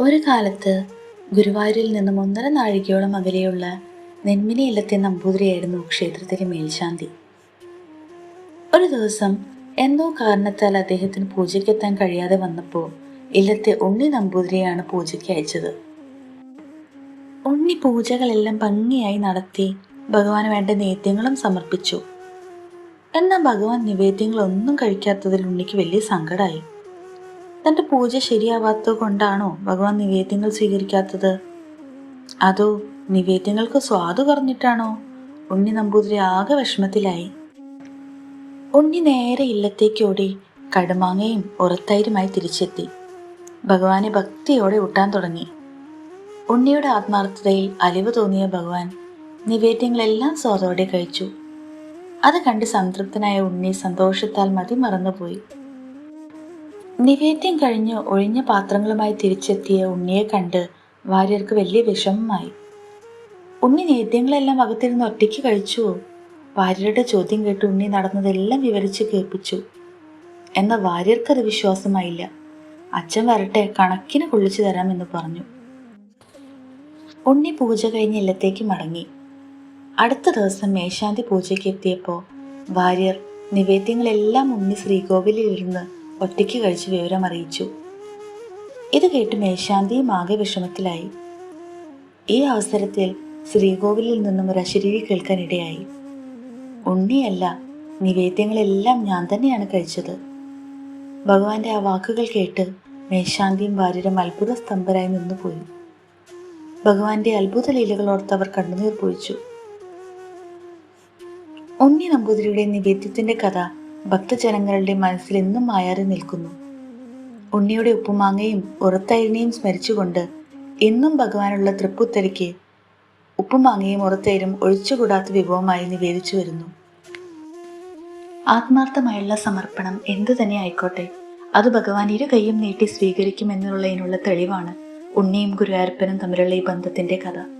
ഒരു കാലത്ത് ഗുരുവായൂരിൽ നിന്നും ഒന്നര നാഴികയോളം അകലെയുള്ള നെന്മിനി ഇല്ലത്തെ നമ്പൂതിരിയായിരുന്നു ക്ഷേത്രത്തിലെ മേൽശാന്തി. ഒരു ദിവസം എന്തോ കാരണത്താൽ അദ്ദേഹത്തിന് പൂജയ്ക്കെത്താൻ കഴിയാതെ വന്നപ്പോൾ ഇല്ലത്തെ ഉണ്ണി നമ്പൂതിരിയാണ് പൂജയ്ക്ക് അയച്ചത്. ഉണ്ണി പൂജകളെല്ലാം ഭംഗിയായി നടത്തി ഭഗവാന് വേണ്ട നേദ്യങ്ങളും സമർപ്പിച്ചു. എന്നാൽ ഭഗവാൻ നിവേദ്യങ്ങളൊന്നും കഴിക്കാത്തതിൽ ഉണ്ണിക്ക് വലിയ സങ്കടമായി തന്റെ പൂജ ശരിയാവാത്തത് കൊണ്ടാണോ ഭഗവാൻ നിവേദ്യങ്ങൾ സ്വീകരിക്കാത്തത്? അതോ നിവേദ്യങ്ങൾക്ക് സ്വാദ് കുറഞ്ഞിട്ടാണോ? ഉണ്ണി നമ്പൂതിരി ആകെ വിഷമത്തിലായി. ഉണ്ണി നേരെ ഇല്ലത്തേക്ക് ഓടി കടുമാങ്ങയും ഉറത്തൈരുമായി തിരിച്ചെത്തി. ഭഗവാനെ ഭക്തിയോടെ ഊട്ടാൻ തുടങ്ങി. ഉണ്ണിയുടെ ആത്മാർത്ഥതയിൽ അലിവ് തോന്നിയ ഭഗവാൻ നിവേദ്യങ്ങളെല്ലാം സ്വാദോടെ കഴിച്ചു. അത് കണ്ട് സംതൃപ്തനായ ഉണ്ണി സന്തോഷത്താൽ മതി മറന്നുപോയി നിവേദ്യം കഴിഞ്ഞ് ഒഴിഞ്ഞ പാത്രങ്ങളുമായി തിരിച്ചെത്തിയ ഉണ്ണിയെ കണ്ട് വാര്യർക്ക് വലിയ വിഷമമായി. ഉണ്ണി നേദ്യങ്ങളെല്ലാം അകത്തിരുന്ന് ഒറ്റയ്ക്ക് കഴിച്ചുവോ വാര്യരുടെ ചോദ്യം കേട്ട് ഉണ്ണി നടന്നതെല്ലാം വിവരിച്ച് കേൾപ്പിച്ചു. എന്നാൽ വാര്യർക്കത് വിശ്വാസമായില്ല. അച്ഛൻ വരട്ടെ കണക്കിന് കൊള്ളിച്ചു തരാമെന്ന് പറഞ്ഞു. ഉണ്ണി പൂജ കഴിഞ്ഞ് ഇല്ലത്തേക്ക് മടങ്ങി. അടുത്ത ദിവസം മേശാന്തി പൂജയ്ക്ക് എത്തിയപ്പോൾ വാര്യർ നിവേദ്യങ്ങളെല്ലാം ഉണ്ണി ശ്രീകോവിലിൽ ഇരുന്ന് ഒറ്റയ്ക്ക് കഴിച്ച് വിവരം അറിയിച്ചു. ഇത് കേട്ട് മേശാന്തിയും ആകെ വിഷമത്തിലായി. ഈ അവസരത്തിൽ ശ്രീകോവിലിൽ നിന്നും ഒരു അശരീരി കേൾക്കാനിടയായി ഉണ്ണിയല്ല നിവേദ്യങ്ങളെല്ലാം ഞാൻ തന്നെയാണ് കഴിച്ചത്. ഭഗവാന്റെ ആ വാക്കുകൾ കേട്ട് മേശാന്തിയും ഭാര്യരും അത്ഭുത സ്തംഭരായി നിന്നുപോയി. ഭഗവാന്റെ അത്ഭുത ലീലകളോർത്ത് അവർ കണ്ണുനീർ പൊഴിച്ചു. ഉണ്ണി നമ്പൂതിരിയുടെ നിവേദ്യത്തിന്റെ കഥ ഭക്തജനങ്ങളുടെ മനസ്സിൽ എന്നും മായാറി നിൽക്കുന്നു. ഉണ്ണിയുടെ ഉപ്പുമാങ്ങയും ഉറത്തൈരിനെയും സ്മരിച്ചുകൊണ്ട് എന്നും ഭഗവാനുള്ള തൃപ്പുത്തരിക്ക് ഉപ്പുമാങ്ങയും ഉറത്തൈരും ഒഴിച്ചുകൂടാത്ത വിഭവമായി നിവേദിച്ചു വരുന്നു. ആത്മാർത്ഥമായുള്ള സമർപ്പണം എന്തു തന്നെ ആയിക്കോട്ടെ അത് ഭഗവാൻ ഇരു കൈയും നീട്ടി സ്വീകരിക്കും എന്നുള്ളതിനുള്ള തെളിവാണ് ഉണ്ണിയും ഗുരുവായൂരപ്പനും തമ്മിലുള്ള ഈ ബന്ധത്തിന്റെ കഥ.